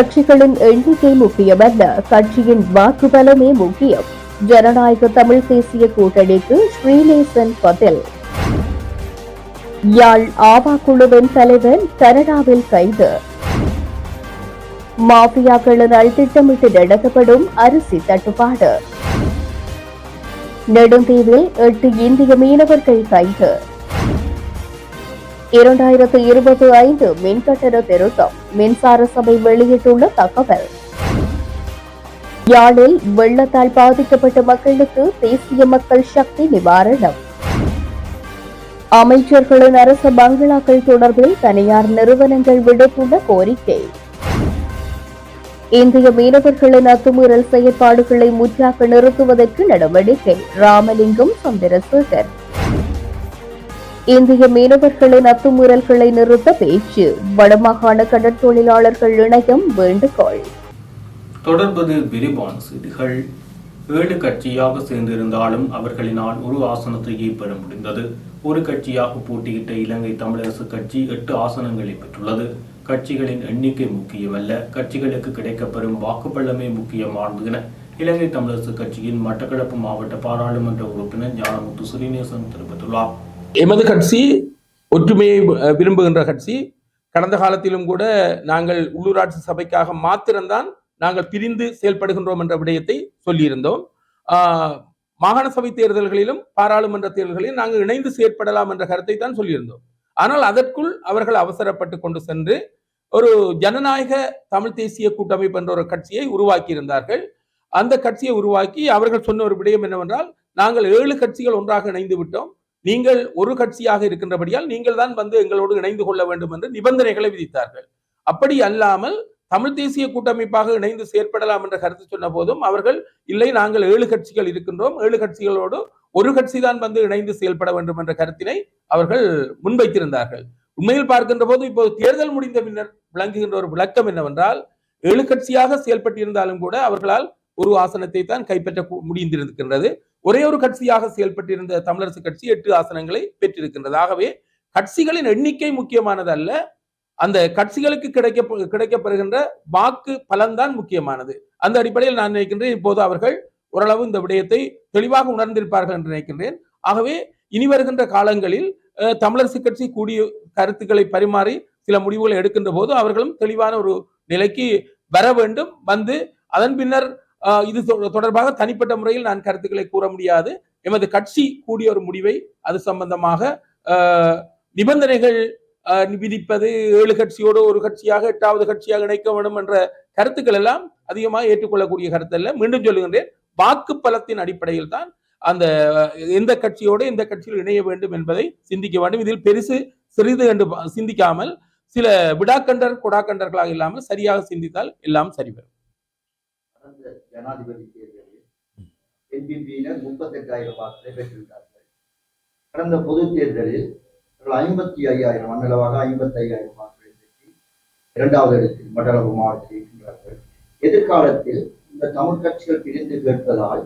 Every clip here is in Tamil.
கட்சிகளின் எண்ணிக்கை முக்கியமல்ல. கட்சியின் வாக்கு பலமே முக்கியம். ஜனநாயக தமிழ் தேசிய கூட்டணிக்கு ஸ்ரீநேசன் பதில். யாழ் ஆவா குழுவின் தலைவர் கனடாவில் கைது. மாஃபியாக்களினால் திட்டமிட்டு நடத்தப்படும் அரிசி தட்டுப்பாடு. நெடுந்தீவில் எட்டு இந்திய மீனவர்கள் கைது. இரண்டாயிரத்து இருபத்தி ஐந்து மின்கட்டண திருத்தம். மின்சார சபை வெளியிட்டுள்ள தகவல். யாழில் வெள்ளத்தால் பாதிக்கப்பட்ட மக்களுக்கு தேசிய மக்கள் சக்தி நிவாரணம். அமைச்சர்களின் அரசு பங்களாக்கள் தொடர்பில் தனியார் நிறுவனங்கள் விடுத்துள்ள கோரிக்கை. இந்திய மீனவர்களின் அத்துமீறல் செயற்பாடுகளை முற்றாக நிறுத்துவதற்கு நடவடிக்கை. ராமலிங்கம் சந்திரசேகர். இந்திய மீனவர்களின் அத்துமீறல்களை நிறுத்த பேச்சு. வடமாகாண கடற்தொழிலாளர்கள் இணையம் வேண்டுகோள். தொடர்பது விரிவான செய்திகள். ஏழு கட்சியாக சேர்ந்திருந்தாலும் அவர்களினால் ஒரு ஆசனத்தையே பெற முடிந்தது. ஒரு கட்சியாக போட்டியிட்ட இலங்கை தமிழரசு கட்சி எட்டு ஆசனங்களை பெற்றுள்ளது. கட்சிகளின் எண்ணிக்கை முக்கியமல்ல. கட்சிகளுக்கு கிடைக்கப்பெறும் வாக்குப்பள்ளமே முக்கியமானது என இலங்கை தமிழரசு கட்சியின் மட்டக்களப்பு மாவட்ட பாராளுமன்ற உறுப்பினர் ஞானமுத்து சிறீநேசன் தெரிவித்துள்ளார். எமது கட்சி ஒற்றுமையை விரும்புகின்ற கட்சி கடந்த காலத்திலும் கூட நாங்கள் உள்ளூராட்சி சபைக்காக மாத்திரம்தான் நாங்கள் பிரிந்து செயல்படுகின்றோம் என்ற விடயத்தை சொல்லியிருந்தோம். மாகாண சபை தேர்தல்களிலும் பாராளுமன்ற தேர்தல்களிலும் நாங்கள் இணைந்து செயற்படலாம் என்ற கருத்தை தான் சொல்லியிருந்தோம். ஆனால் அதற்குள் அவர்கள் அவசரப்பட்டு கொண்டு சென்று ஒரு ஜனநாயக தமிழ் தேசிய கூட்டமைப்பு என்ற ஒரு கட்சியை உருவாக்கி இருந்தார்கள் அந்த கட்சியை உருவாக்கி அவர்கள் சொன்ன ஒரு விடயம் என்னவென்றால் நாங்கள் ஏழு கட்சிகள் ஒன்றாக இணைந்து விட்டோம். நீங்கள் ஒரு கட்சியாக இருக்கின்றபடியால் நீங்கள் தான் வந்து எங்களோடு இணைந்து கொள்ள வேண்டும் என்று நிபந்தனைகளை விதித்தார்கள். அப்படி அல்லாமல் தமிழ் தேசிய கூட்டமைப்பாக இணைந்து செயற்படலாம் என்ற கருத்து சொன்ன போதும் அவர்கள் இல்லை நாங்கள் ஏழு கட்சிகள் இருக்கின்றோம் ஏழு கட்சிகளோடு ஒரு கட்சி தான் வந்து இணைந்து செயல்பட வேண்டும் என்ற கருத்தினை அவர்கள் முன்வைத்திருந்தார்கள். உண்மையில் பார்க்கின்ற போது இப்போது தேர்தல் முடிந்த பின்னர் விளங்குகின்ற ஒரு விளக்கம் என்னவென்றால் ஏழு கட்சியாக செயல்பட்டிருந்தாலும் கூட அவர்களால் ஒரு ஆசனத்தை தான் கைப்பற்ற முடிந்திருக்கின்றது. ஒரே ஒரு கட்சியாக செயல்பட்டிருந்த தமிழரசு கட்சி எட்டு ஆசனங்களை பெற்றிருக்கின்றது ஆகவே கட்சிகளின் எண்ணிக்கை முக்கியமானது அல்ல அந்த கட்சிகளுக்கு கிடைக்க கிடைக்கப்பெறுகின்ற வாக்கு பலன்தான் முக்கியமானது. அந்த அடிப்படையில் நான் நினைக்கின்றேன் இப்போது அவர்கள் ஓரளவு இந்த விடயத்தை தெளிவாக உணர்ந்திருப்பார்கள் என்று நினைக்கின்றேன். ஆகவே இனி வருகின்ற காலங்களில் தமிழரசு கட்சி கூடிய கருத்துக்களை பரிமாறி சில முடிவுகளை எடுக்கின்ற போது அவர்களும் தெளிவான ஒரு நிலைக்கு வர வேண்டும். வந்து அதன் பின்னர் இது தொ- தொடர்பாக தனிப்பட்ட முறையில் நான் கருத்துக்களை கூற முடியாது. எமது கட்சி கூடிய ஒரு முடிவை அது சம்பந்தமாக நிபந்தனைகள் விதிப்பது ஏழு கட்சியோடு ஒரு கட்சியாக எட்டாவது கட்சியாக இணைக்க வேண்டும் என்ற கருத்துக்கள் எல்லாம் அதிகமாக ஏற்றுக்கொள்ளக்கூடிய கருத்து அல்ல. மீண்டும் சொல்லுகின்றேன் வாக்கு பலத்தின் அடிப்படையில் தான் அந்த எந்த கட்சியோடு எந்த கட்சியில் இணைய வேண்டும் என்பதை சிந்திக்க வேண்டும். இதில் பெருசு சிறிது என்று சிந்திக்காமல் சில விடாக்கண்டர் கொடாக்கண்டர்களாக இல்லாமல் சரியாக சிந்தித்தால் எல்லாம் சரி வரும் கடந்த ஜனாதிபதி தேர்தலில் என்பிபியினர் முப்பத்தெட்டாயிரம் வாக்குகளை பெற்றிருந்தார்கள். கடந்த பொது தேர்தலில் அவர்கள் ஐம்பத்தி ஐயாயிரம் மண்டலமாக ஐம்பத்தி ஐயாயிரம் வாக்குகளை பெற்றி இரண்டாவது இடத்தில் மண்டலப்பு மாவட்டத்தில் இருக்கின்றார்கள் எதிர்காலத்தில் இந்த தமிழ் கட்சிகள் பிரிந்து கேட்பதால்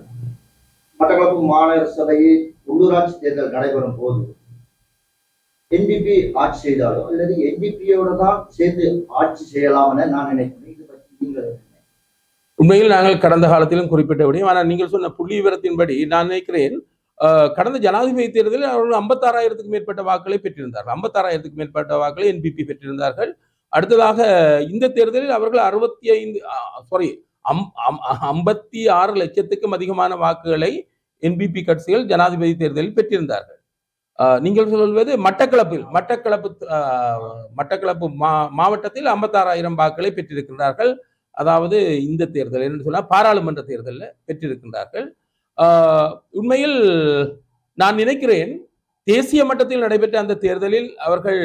மட்டக்களப்பு மாநகர சபையில் உள்ளூராட்சி தேர்தல் நடைபெறும் போது என்பிபி ஆட்சி செய்தாலோ அல்லது என்பிபியோட தான் சேர்ந்து ஆட்சி செய்யலாம் என நான் நினைக்கிறேன். இது பற்றி நீங்கள் உண்மையில் நாங்கள் கடந்த காலத்திலும் குறிப்பிட்ட விடயம். ஆனால் நீங்கள் சொன்ன புள்ளி விவரத்தின்படி நான் நினைக்கிறேன் கடந்த ஜனாதிபதி தேர்தலில் அவர்கள் ஐம்பத்தாறாயிரத்துக்கு மேற்பட்ட வாக்குகளை பெற்றிருந்தார்கள். ஐம்பத்தாறாயிரத்துக்கு மேற்பட்ட வாக்குகளை என்பிபி பெற்றிருந்தார்கள். அடுத்ததாக இந்த தேர்தலில் அவர்கள் அறுபத்தி ஐந்து சாரி ஐம்பத்தி ஆறு லட்சத்துக்கும் அதிகமான வாக்குகளை என்பிபி கட்சிகள் ஜனாதிபதி தேர்தலில் பெற்றிருந்தார்கள். நீங்கள் சொல்வது மட்டக்களப்பில் மட்டக்களப்பு மட்டக்களப்பு மா மாவட்டத்தில் ஐம்பத்தாறாயிரம் வாக்குகளை பெற்றிருக்கின்றார்கள் அதாவது இந்த தேர்தல் என்று சொன்னால் பாராளுமன்ற தேர்தலில் பெற்றிருக்கின்றார்கள். உண்மையில் நான் நினைக்கிறேன் தேசிய மட்டத்தில் நடைபெற்ற அந்த தேர்தலில் அவர்கள்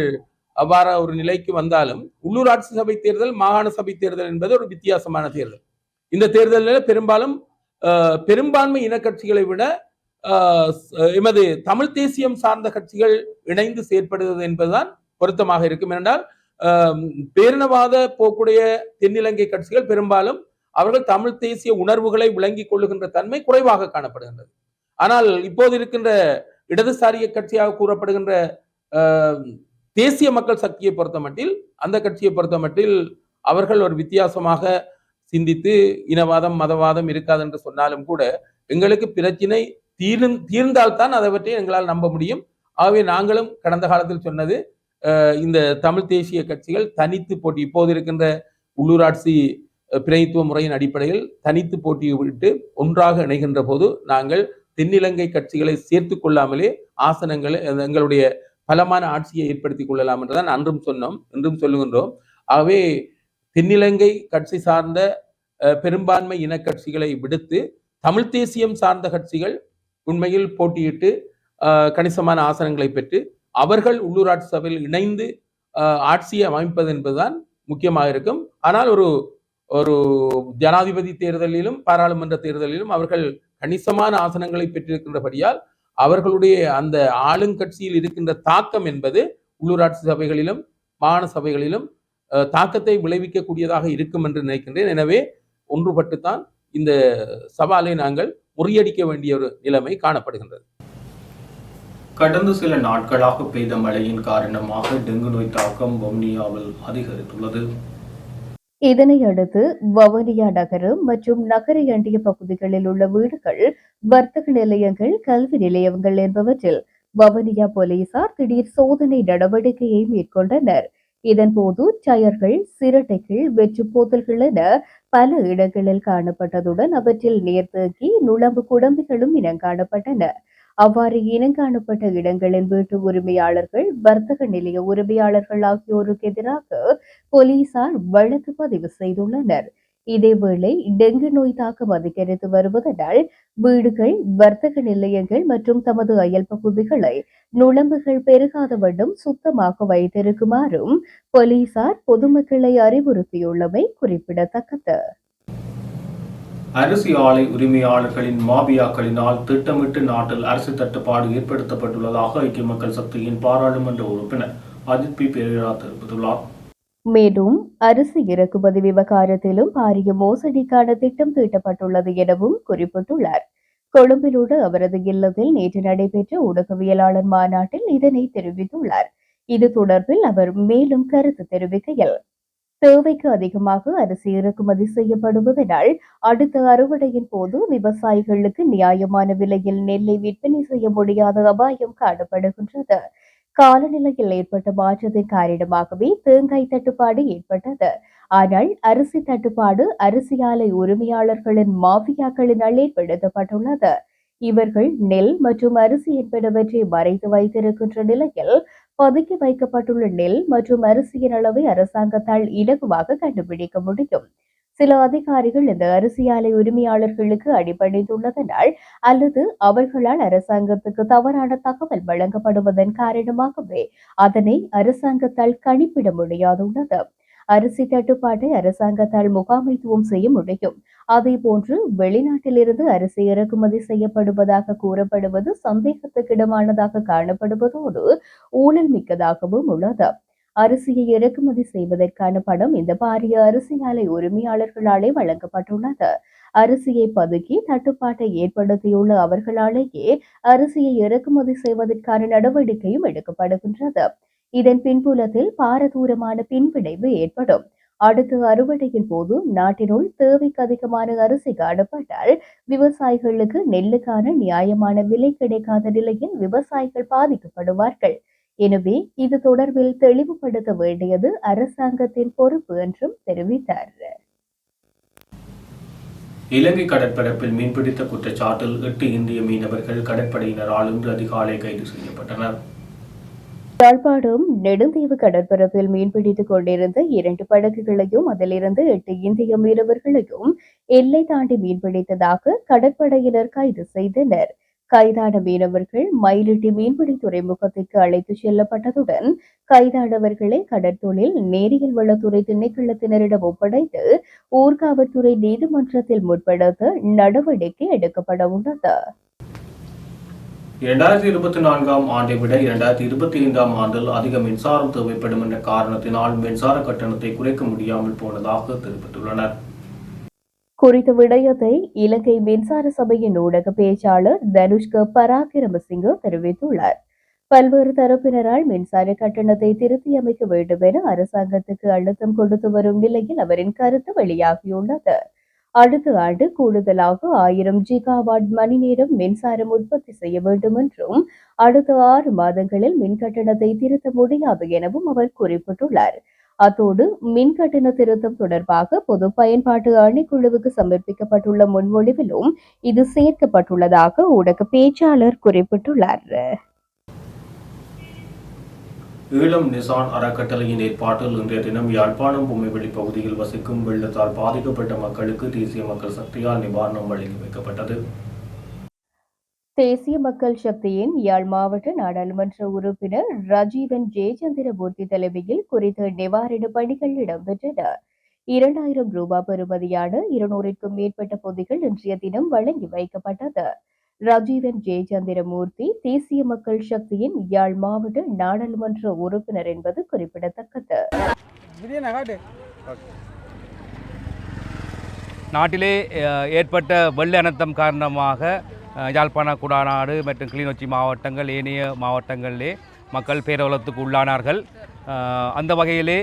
அவ்வாறு ஒரு நிலைக்கு வந்தாலும் உள்ளூராட்சி சபை தேர்தல் மாகாண சபை தேர்தல் என்பது ஒரு வித்தியாசமான தேர்தல். இந்த தேர்தலில் பெரும்பாலும் பெரும்பான்மை இனக்கட்சிகளை விட எமது தமிழ் தேசியம் சார்ந்த கட்சிகள் இணைந்து செயற்படுவது என்பதுதான் பொருத்தமாக இருக்கும். என்றால் பேரினவாத போக்குடைய தென்னிலங்கை கட்சிகள் பெரும்பாலும் அவர்கள் தமிழ் தேசிய உணர்வுகளை விளங்கிக் கொள்ளுகின்ற தன்மை குறைவாக காணப்படுகின்றது. ஆனால் இப்போது இருக்கின்ற இடதுசாரிய கட்சியாக கூறப்படுகின்ற தேசிய மக்கள் சக்தியை பொறுத்த மட்டில் அந்த கட்சியை பொறுத்த மட்டில் அவர்கள் ஒரு வித்தியாசமாக சிந்தித்து இனவாதம் மதவாதம் இருக்காது என்று சொன்னாலும் கூட எங்களுக்கு பிரச்சினை தீர்ந் தீர்ந்தால்தான் அதை பற்றி எங்களால் நம்ப முடியும். ஆகவே நாங்களும் கடந்த காலத்தில் சொன்னது இந்த தமிழ் தேசிய கட்சிகள் தனித்து போட்டி இப்போது இருக்கின்ற உள்ளூராட்சி பிரதித்துவ முறையின் அடிப்படையில் தனித்து போட்டியை விட்டு ஒன்றாக இணைகின்ற போது நாங்கள் தென்னிலங்கை கட்சிகளை சேர்த்து கொள்ளாமலே ஆசனங்களை எங்களுடைய பலமான ஆட்சியை ஏற்படுத்திக் கொள்ளலாம் என்றுதான் அன்றும் சொன்னோம் என்றும் சொல்லுகின்றோம். ஆகவே தென்னிலங்கை கட்சி சார்ந்த பெரும்பான்மை இன கட்சிகளை விடுத்து தமிழ் தேசியம் சார்ந்த கட்சிகள் உண்மையில் போட்டியிட்டு கணிசமான ஆசனங்களை பெற்று அவர்கள் உள்ளூராட்சி சபையில் இணைந்து அஹ், ஆட்சியை அமைப்பது என்பதுதான் முக்கியமாக இருக்கும். ஆனால் ஒரு ஒரு ஜனாதிபதி தேர்தலிலும் பாராளுமன்ற தேர்தலிலும் அவர்கள் கணிசமான ஆசனங்களை பெற்றிருக்கின்றபடியால் அவர்களுடைய அந்த ஆளுங்கட்சியில் இருக்கின்ற தாக்கம் என்பது உள்ளூராட்சி சபைகளிலும் மாகாண சபைகளிலும் அஹ், தாக்கத்தை விளைவிக்கக்கூடியதாக இருக்கும் என்று நினைக்கின்றேன். எனவே ஒன்றுபட்டுத்தான் இந்த சவாலை நாங்கள் முறியடிக்க வேண்டிய ஒரு நிலைமை காணப்படுகின்றது. கடந்த சில நாட்களாக பெய்த மழையின் காரணமாக டெங்கு நோய் தாக்கம் வவுனியாவில் அதிகரித்துள்ளது. இதனை அடுத்து வவுனியா நகரம் மற்றும் நகரை அண்டிய பகுதிகளில் உள்ள வீடுகள் வர்த்தக நிலையங்கள் கல்வி நிலையங்கள் என்பவற்றில் வவுனியா போலீசார் திடீர் சோதனை நடவடிக்கையை மேற்கொண்டனர். இதன்போது டயர்கள் சிரட்டைகள் வெற்று போத்தல்கள் என பல இடங்களில் காணப்பட்டதுடன் அவற்றில் நீர்த்தேக்கி நுழம்பு குடம்பிகளும் இனங்காணப்பட்டன அவ்வாறு இனங்காணப்பட்ட இடங்களின் வீட்டு உரிமையாளர்கள் வர்த்தக நிலைய உரிமையாளர்கள் ஆகியோருக்கு எதிராக போலீசார் வழக்கு பதிவு செய்துள்ளனர். இதேவேளை டெங்கு நோய் தாக்கம் அதிகரித்து வருவதனால் வீடுகள் வர்த்தக நிலையங்கள் மற்றும் தமது அயல் பகுதிகளை நுழம்புகள் பெருகாத வண்ணம் சுத்தமாக வைத்திருக்குமாறும் போலீசார் பொதுமக்களை அறிவுறுத்தியுள்ளமை குறிப்பிடத்தக்கது. அரிசி ஆலை உரிமையாளர்களின் மாபியாக்களினால் திட்டமிட்டு நாட்டில் அரிசி தட்டுப்பாடு ஏற்படுத்தப்பட்டுள்ளதாக ஐக்கிய மக்கள் சக்தியின் பாராளுமன்ற உறுப்பினர் அஜித் பி. பெரேரா தெரிவித்துள்ளார். மேலும் அரிசி இறக்குமதி விவகாரத்திலும் பாரிய மோசடிக்கான திட்டம் தீட்டப்பட்டுள்ளது எனவும் குறிப்பிட்டுள்ளார். கொழும்பில் உள்ள அவரது இல்லத்தில் நேற்று நடைபெற்ற ஊடகவியலாளர் மாநாட்டில் இதனை தெரிவித்துள்ளார். இது தொடர்பில் அவர் மேலும் கருத்து தெரிவிக்கையில் தேவைக்கு அதிகமாக அரிசி இறக்குமதி செய்யப்படுவதனால் அடுத்த அறுவடையின் போது விவசாயிகளுக்கு நியாயமான விலையில் நெல்லை விற்பனை செய்ய முடியாத அபாயம் காணப்படுகின்றது. காலநிலையில் ஏற்பட்ட மாற்றத்தின் காரணமாகவே தேங்காய் தட்டுப்பாடு ஏற்பட்டது. ஆனால் அரிசி தட்டுப்பாடு அரிசி ஆலை உரிமையாளர்களின் மாஃபியாக்களினால் ஏற்படுத்தப்பட்டுள்ளது இவர்கள் நெல் மற்றும் அரிசி என்பனவற்றை மறைத்து வைத்திருக்கின்ற நிலையில் பதுக்கி வைக்கப்பட்டுள்ள நெல் மற்றும் அரிசியின் அளவை அரசாங்கத்தால் இலகுவாக கண்டுபிடிக்க முடியும். சில அதிகாரிகள் இந்த அரிசி ஆலை உரிமையாளர்களுக்கு அடிபணிந்துள்ளதனால் அல்லது அவர்களால் அரசாங்கத்துக்கு தவறான தகவல் வழங்கப்படுவதன் காரணமாகவே அதனை அரசாங்கத்தால் கணிப்பிட முடியாதுள்ளது. அரிசி தட்டுப்பாட்டை அரசாங்கத்தால் முகாமைத்துவம் செய்ய முடியும். அதே போன்று வெளிநாட்டிலிருந்து அரிசி இறக்குமதி செய்யப்படுவதாக கூறப்படுவது சந்தேகத்துக்கிடமானதாக காணப்படுவதோடு ஊழல் மிக்கதாகவும் உள்ளது. அரிசியை இறக்குமதி செய்வதற்கான பணம் இந்த பாரிய அரிசி ஆலை உரிமையாளர்களாலே வழங்கப்பட்டுள்ளது. அரிசியை பதுக்கி தட்டுப்பாட்டை ஏற்படுத்தியுள்ள அவர்களாலேயே அரிசியை இறக்குமதி செய்வதற்கான நடவடிக்கையும் எடுக்கப்படுகின்றது. இதன் பின்புலத்தில் பாரதூரமான பின்விளைவு ஏற்படும். அடுத்து அறுவடையின் போது நாட்டினுள் தேவைக்கு அதிகமான அரிசி காணப்பட்டால் விவசாயிகளுக்கு நெல்லுக்கான நியாயமான விலை கிடைக்காத நிலையில் விவசாயிகள் பாதிக்கப்படுவார்கள். எனவே இது தொடர்பில் தெளிவுபடுத்த வேண்டியது அரசாங்கத்தின் பொறுப்பு என்றும் தெரிவித்தார். இலங்கை கடற்பரப்பில் மீன்பிடித்த குற்றச்சாட்டில் எட்டு இந்திய மீனவர்கள் கடற்படையினரால் இன்று அதிகாலை கைது செய்யப்பட்டனர். யாழ்ப்பாணம் நெடுந்தீவு கடற்பரப்பில் மீன்பிடித்துக் கொண்டிருந்த இரண்டு படகுகளையும் அதிலிருந்து எட்டு இந்திய மீனவர்களையும் எல்லை தாண்டி மீன்பிடித்ததாக கடற்படையினர் கைது செய்தனர். கைதான மீனவர்கள் மயிலிட்டி மீன்பிடி துறைமுகத்திற்கு அழைத்து செல்லப்பட்டதுடன் கைதானவர்களை கடற்தொழில் நேரியல் வளத்துறை திணைக்களத்தினரிடம் ஒப்படைத்து ஊர்காவல்துறை நீதிமன்றத்தில் முற்படுத்த நடவடிக்கை எடுக்கப்பட உள்ளது. இரண்டாயிரத்தி இருபத்தி நான்காம் ஆண்டை விட இரண்டாயிரத்தி இருபத்தி ஐந்தாம் ஆண்டில் அதிக மின்சாரம் தேவைப்படும் என்ற காரணத்தினால் மின்சார கட்டணத்தை குறைக்க முடியாமல் போனதாக தெரிவித்துள்ளனர். குறித்த விடயத்தை இலங்கை மின்சார சபையின் ஊடக பேச்சாளர் தனுஷ்க பராக்கிரமசிங்க தெரிவித்துள்ளார். பல்வேறு தரப்பினரால் மின்சார கட்டணத்தை திருத்தி அமைக்க வேண்டும் என அரசாங்கத்துக்கு அழுத்தம் கொடுத்து வரும் நிலையில் அவரின் கருத்து வெளியாகியுள்ளது. அடுத்த ஆண்டு கூடுதலாக ஆயிரம் ஜிகாவாட் மணி நேரம் மின்சாரம் உற்பத்தி செய்ய வேண்டும் என்றும் அடுத்த ஆறு மாதங்களில் மின் கட்டணத்தை திருத்த முடியாது எனவும் அவர் குறிப்பிட்டுள்ளார். அத்தோடு மின் கட்டண திருத்தம் தொடர்பாக பொது பயன்பாட்டு ஆணைக்குழுவுக்கு சமர்ப்பிக்கப்பட்டுள்ள முன்மொழிவிலும் இது சேர்க்கப்பட்டுள்ளதாக ஊடக பேச்சாளர் குறிப்பிட்டுள்ளார். ஈழம் நிசான் அறக்கட்டளையின் ஏற்பாட்டில் இன்றைய தினம் யாழ்ப்பாணம் பொம்மைவெளி பகுதியில் வசிக்கும் வெள்ளத்தால் பாதிக்கப்பட்ட மக்களுக்கு தேசிய மக்கள் சக்தியால் நிவாரணம் வழங்கி வைக்கப்பட்டது. தேசிய மக்கள் சக்தியின் யாழ் மாவட்ட நாடாளுமன்ற உறுப்பினர் ரஜீவன் ஜெயச்சந்திரமூர்த்தி தலைமையில் குறித்த நிவாரண பணிகள் இடம்பெற்றன. இரண்டாயிரம் ரூபாய் பெறுமதியான இருநூறுக்கும் மேற்பட்ட பொதிகள் இன்றைய தினம் வழங்கி வைக்கப்பட்டது. ராஜீவன் ஜெயச்சந்திரமூர்த்தி தேசிய மக்கள் சக்தியின் யாழ் மாவட்ட நாடாளுமன்ற உறுப்பினர் என்பது குறிப்பிடத்தக்கது. நாட்டிலே ஏற்பட்ட வெள்ள அனர்த்தம் காரணமாக யாழ்ப்பாண குடாநாடு மற்றும் கிளிநொச்சி மாவட்டங்கள் ஏனைய மாவட்டங்களிலே மக்கள் பேரவலத்துக்கு உள்ளானார்கள். அந்த வகையிலே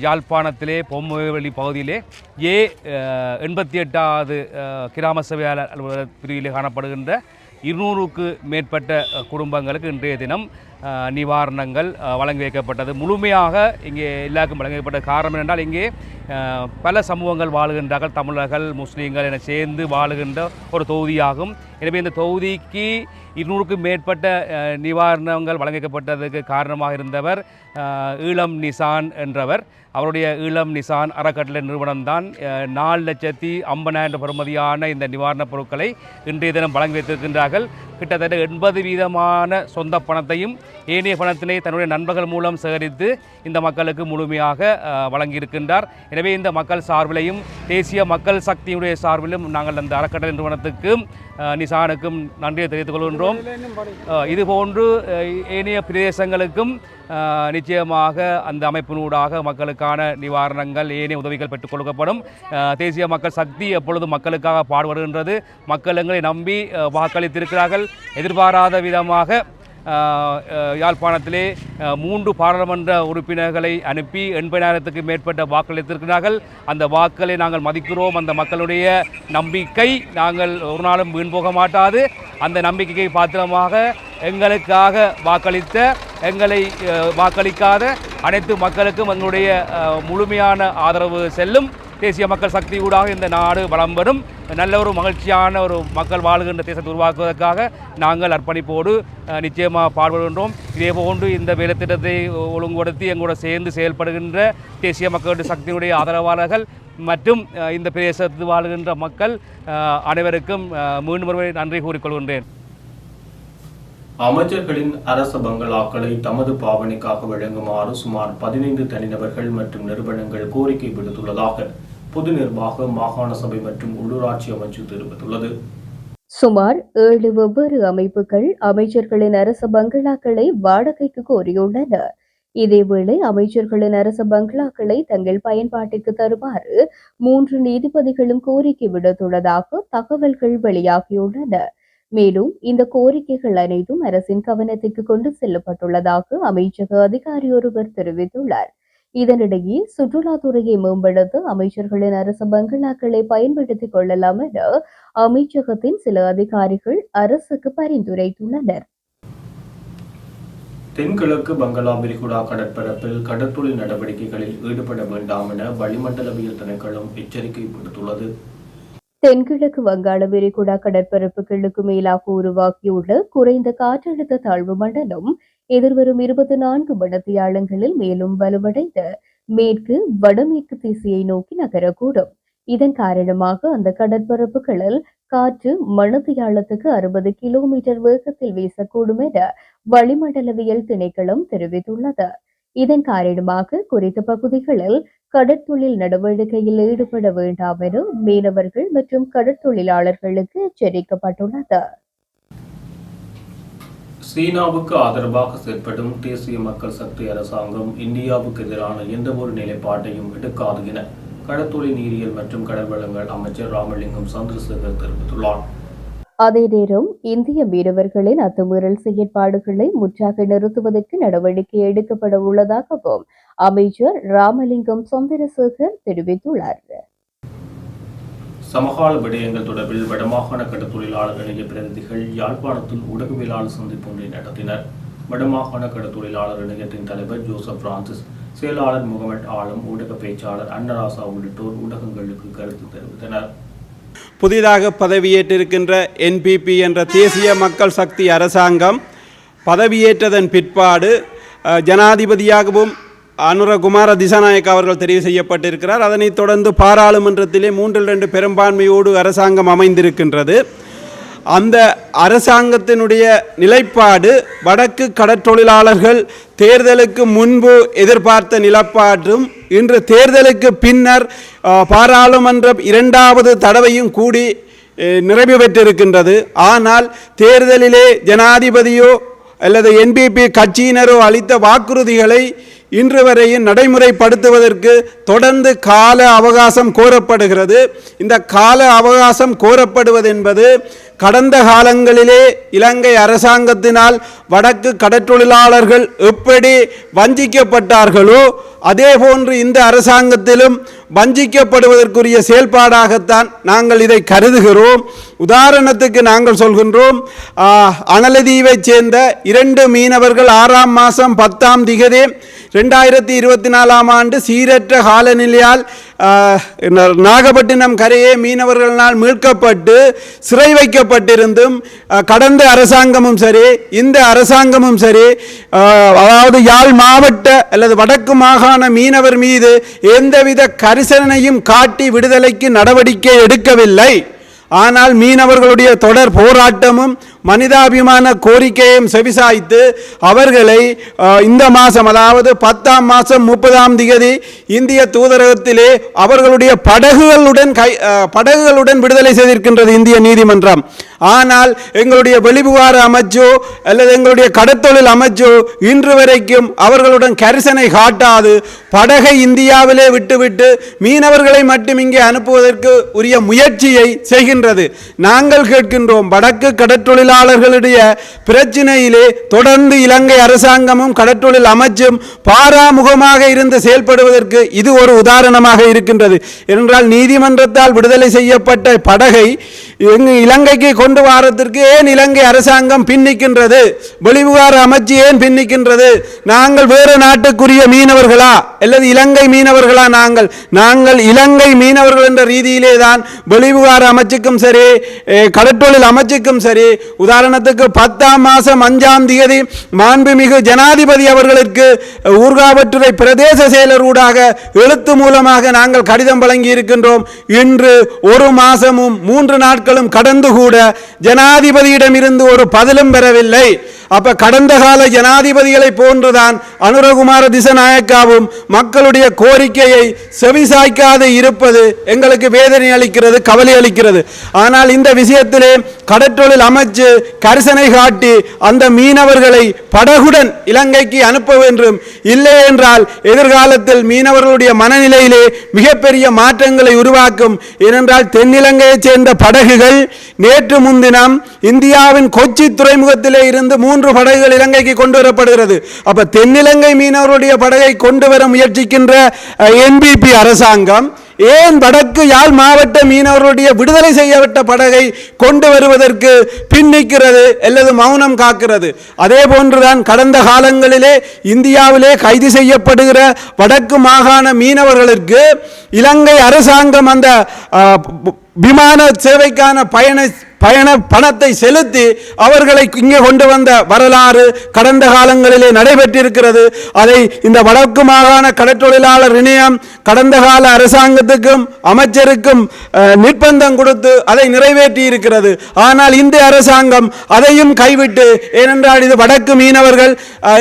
யாழ்ப்பாணத்திலே பொம்மைவெளி பகுதியிலே ஏ எண்பத்தி எட்டாவது கிராம சபையாளர் அலுவலக பிரிவிலே காணப்படுகின்ற இருநூறுக்கு மேற்பட்ட குடும்பங்களுக்கு இன்றைய தினம் நிவாரணங்கள் வழங்கி வைக்கப்பட்டது முழுமையாக இங்கே எல்லாருக்கும் வழங்கி வைக்கப்பட்ட காரணம் என்னென்றால் இங்கே பல சமூகங்கள் வாழுகின்றார்கள். தமிழர்கள் முஸ்லீம்கள் என சேர்ந்து வாழுகின்ற ஒரு தொகுதியாகும். எனவே இந்த தொகுதிக்கு இருநூறுக்கும் மேற்பட்ட நிவாரணங்கள் வழங்கப்பட்டதுக்கு காரணமாக இருந்தவர் ஈழம் நிசான் என்றவர். அவருடைய ஈழம் நிசான் அறக்கட்டளை நிறுவனம்தான் நாலு லட்சத்தி ஐம்பதாயிரம் பெறுமதியான இந்த நிவாரணப் பொருட்களை இன்றைய தினம் வழங்கி வைத்திருக்கின்றார்கள். கிட்டத்தட்ட எண்பது வீதமான சொந்த பணத்தையும் ஏனைய பணத்தினை தன்னுடைய நண்பர்கள் மூலம் சேகரித்து இந்த மக்களுக்கு முழுமையாக வழங்கியிருக்கின்றார். எனவே இந்த மக்கள் சார்பிலையும் தேசிய மக்கள் சக்தியுடைய சார்பிலும் நாங்கள் அந்த அறக்கட்டளை நிறுவனத்துக்கும் நிசானுக்கும் நன்றியை தெரிவித்துக் கொள்கின்றோம். இதுபோன்று ஏனைய பிரதேசங்களுக்கும் நிச்சயமாக அந்த அமைப்பினூடாக மக்களுக்கான நிவாரணங்கள் ஏனைய உதவிகள் பெற்றுக் கொடுக்கப்படும். தேசிய மக்கள் சக்தி எப்பொழுதும் மக்களுக்காக பாடுபடுகின்றது. மக்கள் எங்களை நம்பி வாக்களித்திருக்கிறார்கள். எதிர்பாராத விதமாக யாழ்ப்பாணத்திலே மூன்று பாராளுமன்ற உறுப்பினர்களை அனுப்பி எண்பதாயிரத்துக்கு மேற்பட்ட வாக்களித்திருக்கிறார்கள் அந்த வாக்களை நாங்கள் மதிக்கிறோம். அந்த மக்களுடைய நம்பிக்கை நாங்கள் ஒரு நாளும் வீண் போக மாட்டாது. அந்த நம்பிக்கைக்கு பாத்திரமாக எங்களுக்காக வாக்களித்த எங்களை வாக்களிக்காத அனைத்து மக்களுக்கும் எங்களுடைய முழுமையான ஆதரவு செல்லும். தேசிய மக்கள் சக்தி ஊடாக இந்த நாடு வளம் வரும் நல்ல ஒரு மகிழ்ச்சியான ஒரு மக்கள் வாழ்கின்ற தேசத்தை உருவாக்குவதற்காக நாங்கள் அர்ப்பணிப்போடு நிச்சயமாக பாடுபடுகின்றோம். இதே போன்று இந்த வேலைத்திட்டத்தை ஒழுங்குபடுத்தி எங்களோட சேர்ந்து செயல்படுகின்ற தேசிய மக்களுடைய சக்தியினுடைய ஆதரவாளர்கள் மற்றும் இந்த பிரதேசத்தில் வாழ்கின்ற மக்கள் அனைவருக்கும் மீண்டும் நன்றி கூறிக்கொள்கின்றேன். அமைச்சர்களின் அரச பங்களாக்களை தமது பாவனைக்காக வழங்குமாறு சுமார் பதினைந்து தனிநபர்கள் மற்றும் நிறுவனங்கள் கோரிக்கை விடுத்துள்ளதாக பொது நிர்வாக மாகாண சபை மற்றும் உள்ளூராட்சி அமைச்சு தெரிவித்துள்ளது. சுமார் ஏழு வெவ்வேறு அமைப்புகள் அமைச்சர்களின் அரச பங்களாக்களை வாடகைக்கு கோரியுள்ளன. இதேவேளை அமைச்சர்களின் அரச பங்களாக்களை தங்கள் பயன்பாட்டிற்கு தருமாறு மூன்று நீதிபதிகளும் கோரிக்கை விடுத்துள்ளதாக தகவல்கள் வெளியாகியுள்ளன. மேலும் இந்த கோரிக்கைகள் அனைத்தும் அரசின் கவனத்திற்கு கொண்டு செல்லப்பட்டுள்ளதாக அமைச்சக அதிகாரி ஒருவர் தெரிவித்துள்ளார். இதனிடையே சுற்றுலாத்துறையை மேம்படுத்த அமைச்சர்களின் அரசு பங்களாக்களை பயன்படுத்திக் கொள்ளலாம் என அமைச்சகத்தின் சில அதிகாரிகள் அரசுக்கு பரிந்துரைத்துள்ளனர். தென்கிழக்கு பங்களா விரிகுடா கடற்பரப்பில் கடற்தொழில் நடவடிக்கைகளில் ஈடுபட வேண்டாம் என வளிமண்டலவியல் திணைக்களம் எச்சரிக்கை விடுத்துள்ளது தென்கிழக்கு வங்காள விரிகுடா கடற்பரப்புகளுக்கு மேலாக உருவாகியுள்ள குறைந்த காற்றழுத்த தாழ்வு மண்டலம் எதிர்வரும் இருபத்தி நான்கு மணத்தியாளங்களில் மேலும் வலுவடைந்து மேற்கு வடமேற்கு திசையை நோக்கி நகரக்கூடும். இதன் காரணமாக அந்த கடற்பரப்புகளில் காற்று மணத்தியாளத்துக்கு அறுபது கிலோமீட்டர் வேகத்தில் வீசக்கூடும் என வளிமண்டலவியல் திணைக்களம் தெரிவித்துள்ளது. இதன் காரணமாக குறித்த பகுதிகளில் கடற்தொழில் நடவடிக்கையில் ஈடுபட வேண்டாம் என மீனவர்கள் மற்றும் கடற்தொழிலாளர்களுக்கு எச்சரிக்கப்பட்டுள்ளது. சீனாவுக்கு ஆதரவாக செயற்படும் தேசிய மக்கள் சக்தி அரசாங்கம் இந்தியாவுக்கு எதிரான எந்தவொரு நிலைப்பாட்டையும் எடுக்காது என கடற்தொழில் நீரியல் மற்றும் கடல்வளங்கள் அமைச்சர் ராமலிங்கம் சந்திரசேகர் தெரிவித்துள்ளார். அதே நேரம் இந்திய மீனவர்களின் அத்துமீறல் செயற்பாடுகளை முற்றாக நிறுத்துவதற்கு நடவடிக்கை எடுக்கப்பட உள்ளதாகவும் அமைச்சர் ராமலிங்கம் சந்திரசேகர் தெரிவித்துள்ளார். சமகால விடயங்கள் தொடர்பில் வடமாகாண கடற்தொழிலாளர் இணைய பிரதிநிதிகள் யாழ்ப்பாணத்தில் ஊடகவியலாளர் சந்திப்பு ஒன்றை நடத்தினர். வடமாகாண கடற்தொழிலாளர் இணையத்தின் தலைவர் ஜோசப் பிரான்சிஸ் செயலாளர் முகமட் ஆலம் ஊடக பேச்சாளர் அன்னராசா உள்ளிட்டோர் ஊடகங்களுக்கு கருத்து தெரிவித்தனர். புதிதாக பதவியேற்றிருக்கின்ற என்பிபி என்ற தேசிய மக்கள் சக்தி அரசாங்கம் பதவியேற்றதன் பிற்பாடு ஜனாதிபதியாகவும் அனுரகுமார திசாநாயக் அவர்கள் தெரிவு செய்யப்பட்டிருக்கிறார். அதனைத் தொடர்ந்து பாராளுமன்றத்திலே மூன்றில் ரெண்டு பெரும்பான்மையோடு அரசாங்கம் அமைந்திருக்கின்றது. அந்த அரசாங்கத்தினுடைய நிலைப்பாடு வடக்கு கடற்றொழிலாளர்கள் தேர்தலுக்கு முன்பு எதிர்பார்த்த நிலப்பாடும் இன்று தேர்தலுக்கு பின்னர் பாராளுமன்ற பாராளுமன்றம் இரண்டாவது தடவையும் கூடி நிறைவு பெற்றிருக்கின்றது. ஆனால் தேர்தலிலே ஜனாதிபதியோ அல்லது என்பிபி கட்சியினரோ அளித்த வாக்குறுதிகளை இன்று வரையும் நடைமுறைப்படுத்துவதற்கு தொடர்ந்து கால அவகாசம் கோரப்படுகிறது. இந்த கால அவகாசம் கோரப்படுவது என்பது கடந்த காலங்களிலே இலங்கை அரசாங்கத்தினால் வடக்கு கடற்றொழிலாளர்கள் எப்படி வஞ்சிக்கப்பட்டார்களோ அதே போன்று இந்த அரசாங்கத்திலும் வஞ்சிக்கப்படுவதற்குரிய செயல்பாடாகத்தான் நாங்கள் இதை கருதுகிறோம். உதாரணத்துக்கு நாங்கள் சொல்கின்றோம் அனலதீவைச் சேர்ந்த இரண்டு மீனவர்கள் ஆறாம் மாதம் பத்தாம் திகதி ரெண்டாயிரத்தி இருபத்தி நாலாம் ஆண்டு சீரற்ற காலநிலையால் நாகப்பட்டினம் கரையே மீனவர்களால் மீட்கப்பட்டு சிறை வைக்கப்பட்டிருந்தும் கடந்த அரசாங்கமும் சரி இந்த அரசாங்கமும் சரி அதாவது யாழ் மாவட்ட அல்லது வடக்கு மாகாண மீனவர் மீது எந்தவித கரிசனையும் காட்டி விடுதலைக்கு நடவடிக்கை எடுக்கவில்லை. ஆனால் மீனவர்களுடைய தொடர் போராட்டமும் மனிதாபிமான கோரிக்கையும் செவிசாய்த்து அவர்களை இந்த மாதம் அதாவது பத்தாம் மாதம் முப்பதாம் திகதி இந்திய தூதரகத்திலே அவர்களுடைய படகுகளுடன் கை படகுகளுடன் விடுதலை செய்திருக்கின்றது இந்திய நீதிமன்றம். ஆனால் எங்களுடைய வெளிவிவகார அமைச்சோ அல்லது எங்களுடைய கடத்தொழில் அமைச்சோ இன்று வரைக்கும் அவர்களுடன் கரிசனை காட்டாது. படகை இந்தியாவிலே விட்டுவிட்டு மீனவர்களை மட்டும் இங்கே அனுப்புவதற்கு உரிய முயற்சியை செய்கின்றது. நாங்கள் கேட்கின்றோம் வடக்கு தொழிலாளர்களுடைய பிரச்சினையிலே தொடர்ந்து இலங்கை அரசாங்கமும் கடற்றொழில் அமைச்சும் பாராமுகமாக இருந்து செயல்படுவதற்கு இது ஒரு உதாரணமாக இருக்கின்றது. என்றால் நீதிமன்றத்தால் விடுதலை செய்யப்பட்ட படகை இலங்கைக்கு கொண்டு வாரத்திற்கு ஏன் இலங்கை அரசாங்கம் பின்னிக்கின்றது? வெளிவிவகார அமைச்சு ஏன் பின்னிக்கின்றது? நாங்கள் வேறு நாட்டுக்குரிய மீனவர்களா? அல்லது இலங்கை மீனவர்களா நாங்கள்? நாங்கள் இலங்கை மீனவர்கள் என்ற ரீதியிலே தான் வெளிவிவகார அமைச்சுக்கும் சரி கடற்றொழில் அமைச்சுக்கும் சரி உதாரணத்துக்கு பத்தாம் மாதம் அஞ்சாம் தேதி மாண்புமிகு ஜனாதிபதி அவர்களுக்கு ஊர்காவற்றுறை பிரதேச செயலர் ஊடாக எழுத்து மூலமாக நாங்கள் கடிதம் வழங்கி இருக்கின்றோம். இன்று ஒரு மாதமும் மூன்று நாட்களும் கடந்து கூட ஜனாதிபதியிடமிருந்து ஒரு பதிலும் பெறவில்லை அப்ப கடந்த கால ஜனாதிபதிகளை போன்றுதான் அனுரகுமார திசநாயக்காவும் மக்களுடைய கோரிக்கையை செவிசாய்க்காது இருப்பது எங்களுக்கு வேதனை அளிக்கிறது கவலை அளிக்கிறது. ஆனால் இந்த விஷயத்திலே கடற்றொழில் அமைச்சு கரிசனை காட்டி அந்த மீனவர்களை படகுடன் இலங்கைக்கு அனுப்ப வேண்டும். இல்லை என்றால் எதிர்காலத்தில் மீனவர்களுடைய மனநிலையிலே மிகப்பெரிய மாற்றங்களை உருவாக்கும். ஏனென்றால் தென்னிலங்கையைச் சேர்ந்த படகுகள் நேற்று முன்தினம் இந்தியாவின் கொச்சி துறைமுகத்திலே இருந்து மூன்று படகுகள் இலங்கைக்கு கொண்டு வரப்படுகிறது. அப்ப தென்னிலங்கை மீனவருடைய படகை கொண்டு வர முயற்சிக்கின்ற என்பிபி அரசாங்கம் ஏன் வடக்கு யாழ் மாவட்ட மீனவர்களுடைய விடுதலை செய்யப்பட்ட படகை கொண்டு வருவதற்கு பின்னிக்கிறது அல்லது மௌனம் காக்கிறது? அதே போன்றுதான் கடந்த காலங்களிலே இந்தியாவிலே கைது செய்யப்படுகிற வடக்கு மாகாண மீனவர்களுக்கு இலங்கை அரசாங்கம் அந்த விமான சேவைக்கான பயண பயண பணத்தை செலுத்தி அவர்களை இங்கே கொண்டு வந்த வரலாறு கடந்த காலங்களிலே நடைபெற்றிருக்கிறது. அதை இந்த வடக்கு மாகாண கடற்றொழிலாளர் இணையம் கடந்த கால அரசாங்கத்துக்கும் அமைச்சருக்கும் நிர்பந்தம் கொடுத்து அதை நிறைவேற்றி இருக்கிறது ஆனால் இந்த அரசாங்கம் அதையும் கைவிட்டு ஏனென்றால் இது வடக்கு மீனவர்கள்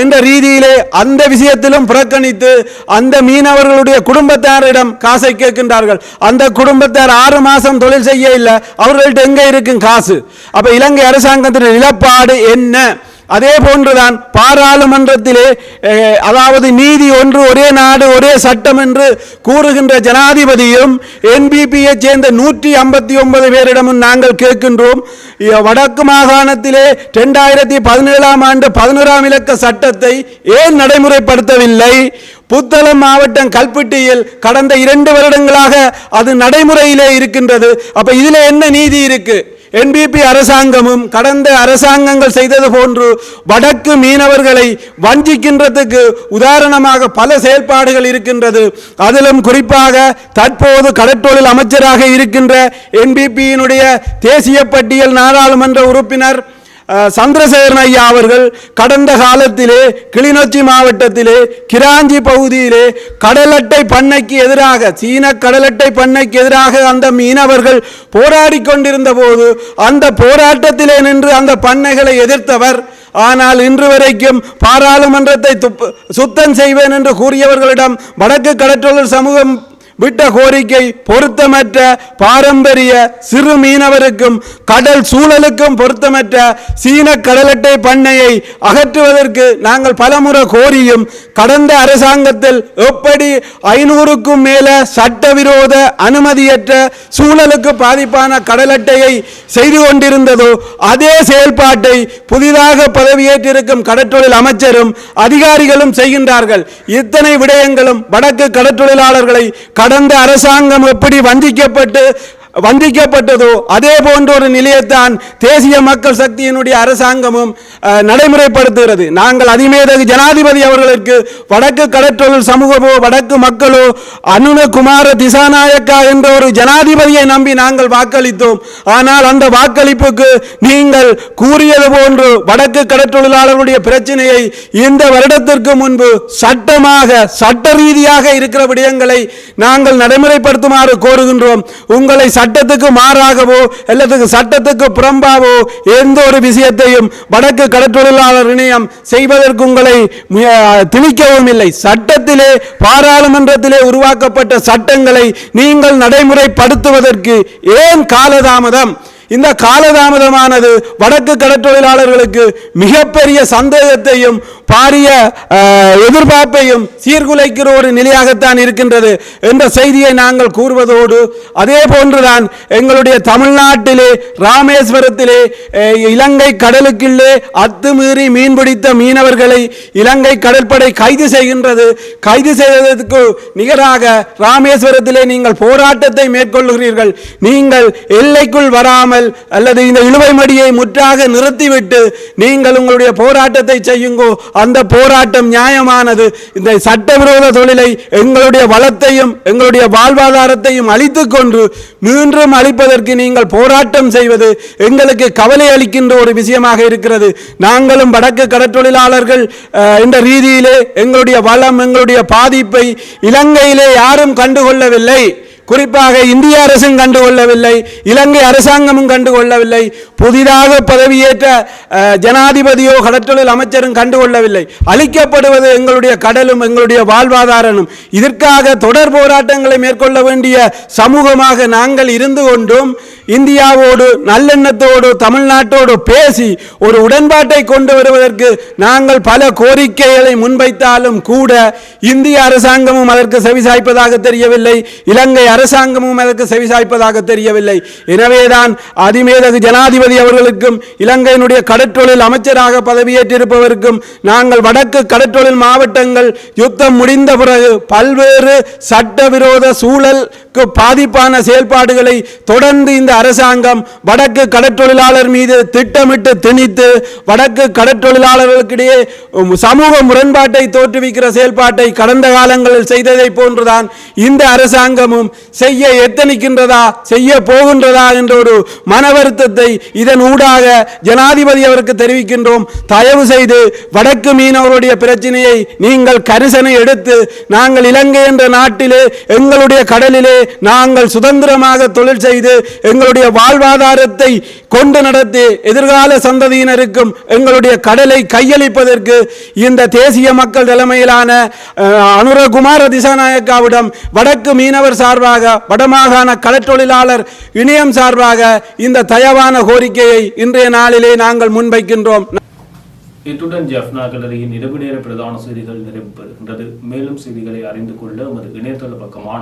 என்ற ரீதியிலே அந்த விஷயத்திலும் புறக்கணித்து அந்த மீனவர்களுடைய குடும்பத்தாரிடம் காசை கேட்கின்றார்கள். அந்த குடும்பத்தார் ஆறு மாதம் தொழில் செய்ய இல்லை அவர்கள்ட்ட எங்கே இருக்கும் காசு. அப்ப இலங்கை அரசாங்கத்தின் நிலப்பாடு என்ன? அதே போன்றுதான் பாராளுமன்றத்திலே அதாவது நீதி ஒன்று ஒரே நாடு ஒரே சட்டம் என்று கூறுகின்ற ஜனாதிபதியும் என்பிபியை சேர்ந்த நூற்றி ஐம்பத்தி ஒன்பது பேரிடமும் நாங்கள் கேட்கின்றோம். வடக்கு மாகாணத்திலே இரண்டாயிரத்தி பதினேழாம் ஆண்டு பதினோராம் இலக்க சட்டத்தை ஏன் நடைமுறைப்படுத்தவில்லை? புத்தளம் மாவட்டம் கல்பட்டியில் கடந்த இரண்டு வருடங்களாக அது நடைமுறையிலே இருக்கின்றது. அப்போ இதுல என்ன நீதி இருக்கு? என்பிபி அரசாங்கமும் கடந்த அரசாங்கங்கள் செய்தது போன்று வடக்கு மீனவர்களை வஞ்சிக்கின்றதுக்கு உதாரணமாக பல செயல்பாடுகள் இருக்கின்றது. அதிலும் குறிப்பாக தற்போது கடற்றொழில் அமைச்சராக இருக்கின்ற என்பிபியினுடைய தேசிய பட்டியல் நாடாளுமன்ற உறுப்பினர் சந்திரசேகரன் ஐயா அவர்கள் கடந்த காலத்திலே கிளிநொச்சி மாவட்டத்திலே கிராஞ்சி பகுதியிலே கடலட்டை பண்ணைக்கு எதிராக சீன கடலட்டை பண்ணைக்கு எதிராக அந்த மீனவர்கள் போராடி கொண்டிருந்த போது அந்த போராட்டத்திலே நின்று அந்த பண்ணைகளை எதிர்த்தவர். ஆனால் இன்று வரைக்கும் பாராளுமன்றத்தை துப்ப சுத்தம் செய்வேன் என்று கூறியவர்களிடம் வடக்கு கடற்றொழில் சமூகம் விட்ட கோரிக்கை பொருத்தமற்ற பாரம்பரிய சிறு மீனவருக்கும் கடல் சூழலுக்கும் பொருத்தமற்ற சீன கடலட்டை பண்ணையை அகற்றுவதற்கு நாங்கள் பலமுறை கோரியும் கடந்த அரசாங்கத்தில் எப்படி ஐநூறுக்கும் மேல சட்டவிரோத அனுமதியற்ற சூழலுக்கு பாதிப்பான கடலட்டையை செய்து கொண்டிருந்ததோ அதே செயல்பாட்டை புதிதாக பதவியேற்றிருக்கும் கடற்றொழில் அமைச்சரும் அதிகாரிகளும் செய்கின்றார்கள். இத்தனை விடயங்களும் வடக்கு கடற்றொழிலாளர்களை கடந்த அரசாங்கம் எப்படி வஞ்சிக்கப்பட்டு வந்திக்கப்பட்டதோ அதே போன்ற ஒரு நிலையத்தான் தேசிய மக்கள் சக்தியினுடைய அரசாங்கமும் நடைமுறைப்படுத்துகிறது. நாங்கள் அதிமேதகு ஜனாதிபதி அவர்களுக்கு வடக்கு கடற்றொழில் சமூகமோ வடக்கு மக்களோ அனுணகுமார திசாநாயக்கா என்ற ஒரு ஜனாதிபதியை நம்பி நாங்கள் வாக்களித்தோம். ஆனால் அந்த வாக்களிப்புக்கு நீங்கள் கூறியது போன்று வடக்கு கடற்றொழிலாளர்களுடைய பிரச்சனையை இந்த வருடத்திற்கு முன்பு சட்டமாக சட்ட ரீதியாக இருக்கிற விடயங்களை நாங்கள் நடைமுறைப்படுத்துமாறு கோருகின்றோம். உங்களை சட்டத்துக்கு மாறாகவோ அல்லது சட்டத்துக்கு புறம்பாவோ எந்த ஒரு விஷயத்தையும் வடக்கு கடற்றொழிலாளர் இணையம் செய்வதற்கு உங்களை திணிக்கவும் இல்லை. சட்டத்திலே பாராளுமன்றத்திலே உருவாக்கப்பட்ட சட்டங்களை நீங்கள் நடைமுறைப்படுத்துவதற்கு ஏன் காலதாமதம்? இந்த காலதாமதமானது வடக்கு கடற்றொழிலாளர்களுக்கு மிகப்பெரிய சந்தேகத்தையும் பாரிய எதிர்பார்ப்பையும் சீர்குலைக்கிற ஒரு நிலையாகத்தான் இருக்கின்றது என்ற செய்தியை நாங்கள் கூறுவதோடு அதே போன்றுதான் எங்களுடைய தமிழ்நாட்டிலே ராமேஸ்வரத்திலே இலங்கை கடலுக்குள்ளே அத்துமீறி மீன்பிடித்த மீனவர்களை இலங்கை கடற்படை கைது செய்கின்றது. கைது செய்ததற்கு நிகராக ராமேஸ்வரத்திலே நீங்கள் போராட்டத்தை மேற்கொள்கிறீர்கள் நீங்கள் எல்லைக்குள் வராமல் அல்லது இந்த இழுவை மடியை முற்றாக நிறுத்திவிட்டு நீங்கள் உங்களுடைய போராட்டத்தை செய்யுங்கோ அந்த போராட்டம் நியாயமானது. இந்த சட்டவிரோத தொழிலை எங்களுடைய வளத்தையும் எங்களுடைய வாழ்வாதாரத்தையும் அழித்து கொண்டு மீண்டும் அழிப்பதற்கு நீங்கள் போராட்டம் செய்வது எங்களுக்கு கவலை அளிக்கின்ற ஒரு விஷயமாக இருக்கிறது. நாங்களும் வடக்கு கடற்றொழிலாளர்கள் என்ற ரீதியிலே எங்களுடைய வளம் எங்களுடைய பாதிப்பை இலங்கையிலே யாரும் கண்டுகொள்ளவில்லை. குறிப்பாக இந்திய அரசும் கண்டுகொள்ளவில்லை இலங்கை அரசாங்கமும் கண்டுகொள்ளவில்லை புதிதாக பதவியேற்ற ஜனாதிபதியோ கடற்றொழில் அமைச்சரும் கண்டுகொள்ளவில்லை. அளிக்கப்படுவது எங்களுடைய கடலும் எங்களுடைய வாழ்வாதாரமும். இதற்காக தொடர் போராட்டங்களை மேற்கொள்ள வேண்டிய சமூகமாக நாங்கள் இருந்து கொண்டும். இந்தியாவோடு நல்லெண்ணத்தோடு தமிழ்நாட்டோடு பேசி ஒரு உடன்பாட்டை கொண்டு வருவதற்கு நாங்கள் பல கோரிக்கைகளை முன்வைத்தாலும் கூட இந்திய அரசாங்கமும் அதற்கு செவிசாய்ப்பதாக தெரியவில்லை. இலங்கை அரசாங்கமும் அதற்கு செவிசாய்ப்பதாக தெரியவில்லை. எனவேதான் அதிமேதகு ஜனாதிபதி அவர்களுக்கும் இலங்கையினுடைய கடற்றொழில் அமைச்சராக பதவியேற்றிருப்பவருக்கும் நாங்கள் வடக்கு கடற்றொழில் மாவட்டங்கள் யுத்தம் முடிந்த பிறகு பல்வேறு சட்டவிரோத சூழல் பாதிப்பான செயல்பாடுகளை தொடர்ந்து இந்த அரசாங்கம் வடக்கு கடற்றொழிலாளர் மீது திட்டமிட்டு திணித்து வடக்கு கடற்றொழிலாளர்களுக்கிடையே சமூக முரண்பாட்டை தோற்றுவிக்கிற செயல்பாட்டை கடந்த காலங்களில் செய்ததை போன்றுதான் இந்த அரசாங்கமும் செய்ய எத்தனிக்கின்றதா செய்ய போகின்றதா என்ற ஒரு மன வருத்தத்தை இதன் ஊடாக ஜனாதிபதி அவருக்கு தெரிவிக்கின்றோம். தயவு செய்து வடக்கு மீனவருடைய பிரச்சனையை நீங்கள் கரிசனை எடுத்து நாங்கள் இலங்கை என்ற நாட்டிலே எங்களுடைய கடலிலே நாங்கள் சுதந்திரமாக தொழில் செய்து எங்களுடைய வாழ்வாதாரத்தை கொண்டு நடத்தி எதிர்கால சந்ததியினருக்கும் எங்களுடைய கடலை கையளிப்பதற்கு இந்த தேசிய மக்கள் தலைமையிலான அஹ், அனுரகுமார திசாநாயக்காவிடம் வடக்கு மீனவர் சார்பாக வடமாகாண கடற்றொழிலாளர் இணையம் சார்பாக இந்த தயவான கோரிக்கையை இன்றைய நாளிலே நாங்கள் முன்வைக்கின்றோம். இத்துடன் ஜெஃப்னா கல்லறையின் இரவு நேர பிரதான செய்திகள் நிறைவு பெறுகின்றது மேலும் செய்திகளை அறிந்து கொள்ள நமது இணையதள பக்கமான